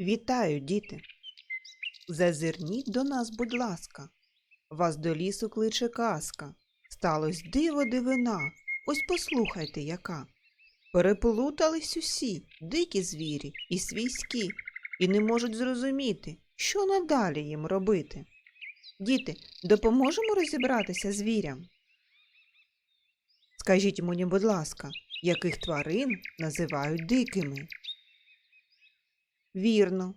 Вітаю, діти! Зазирніть до нас, будь ласка. Вас до лісу кличе казка. Сталось диво дивина. Ось послухайте, яка. Переплутались усі, дикі звірі і свійські, і не можуть зрозуміти, що надалі їм робити. Діти, допоможемо розібратися звірям? Скажіть мені, будь ласка, яких тварин називають дикими? Вірно,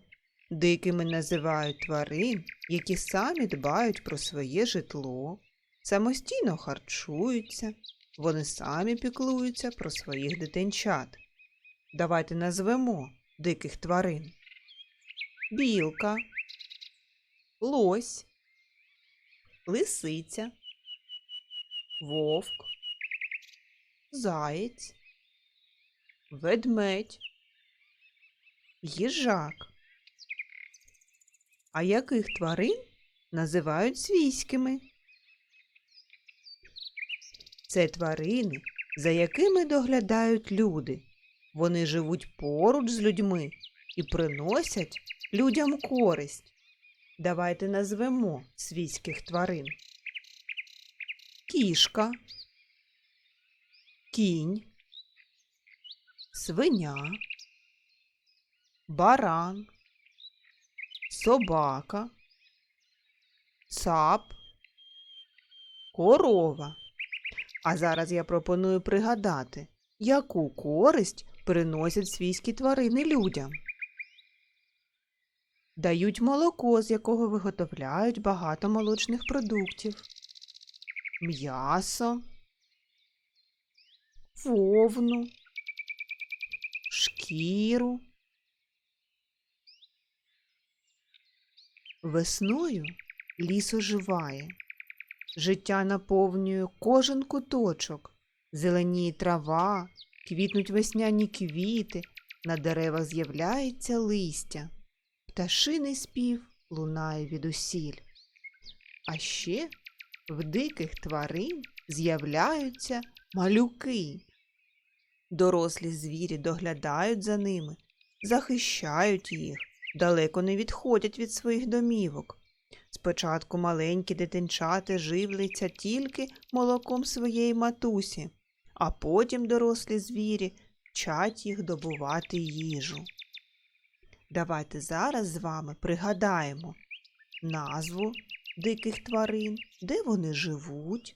дикими називають тварин, які самі дбають про своє житло, самостійно харчуються, вони самі піклуються про своїх дитинчат. Давайте назвемо диких тварин. Білка, лось, лисиця, вовк, заєць, ведмедь, їжак. А яких тварин називають свійськими? Це тварини, за якими доглядають люди. Вони живуть поруч з людьми і приносять людям користь. Давайте назвемо свійських тварин. Кішка, кінь, свиня, баран, собака, цап, корова. А зараз я пропоную пригадати, яку користь приносять свійські тварини людям. Дають молоко, з якого виготовляють багато молочних продуктів, м'ясо, вовну, шкіру. Весною ліс оживає, життя наповнює кожен куточок, зеленіє трава, квітнуть весняні квіти, на деревах з'являється листя, пташиний спів лунає відусіль. А ще в диких тварин з'являються малюки. Дорослі звірі доглядають за ними, захищають їх, далеко не відходять від своїх домівок. Спочатку маленькі дитинчата живляться тільки молоком своєї матусі, а потім дорослі звірі вчать їх добувати їжу. Давайте зараз з вами пригадаємо назву диких тварин, де вони живуть.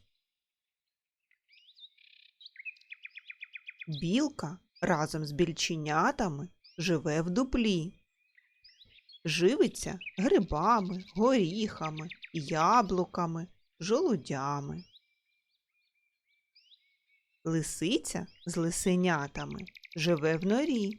Білка разом з більченятами живе в дуплі. Живиться грибами, горіхами, яблуками, жолудями. Лисиця з лисенятами живе в норі.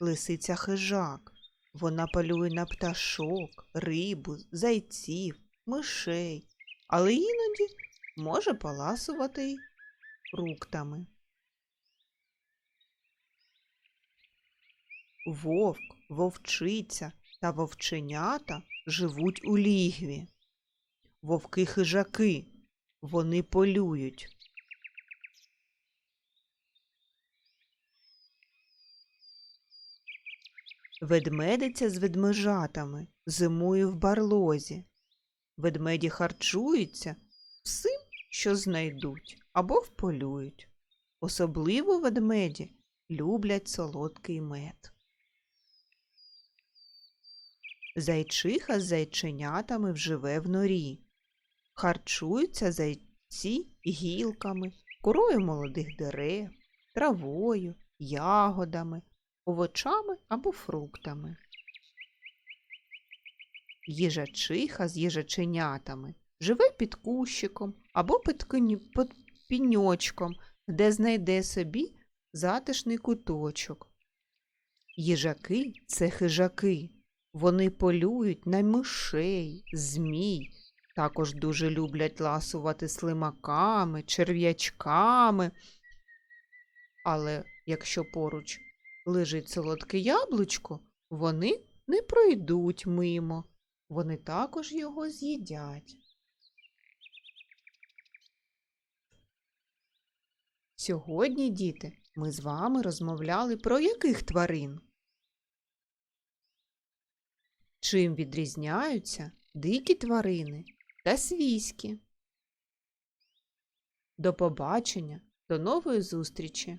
Лисиця хижак. Вона полює на пташок, рибу, зайців, мишей, але іноді може поласувати й фруктами. Вовк, вовчиця та вовченята живуть у лігві. Вовки хижаки, вони полюють. Ведмедиця з ведмежатами зимує в барлозі. Ведмеді харчуються всім, що знайдуть або вполюють. Особливо ведмеді люблять солодкий мед. Зайчиха з зайченятами вживе в норі. Харчуються зайці гілками, корою молодих дерев, травою, ягодами, овочами або фруктами. Їжачиха з їжаченятами живе під кущиком або під, коні- під піньочком, де знайде собі затишний куточок. Їжаки це хижаки. Вони полюють на мишей, змій, також дуже люблять ласувати слимаками, черв'ячками. Але якщо поруч лежить солодке яблучко, вони не пройдуть мимо. Вони також його з'їдять. Сьогодні, діти, ми з вами розмовляли про яких тварин? Чим відрізняються дикі тварини та свійські. До побачення, до нової зустрічі!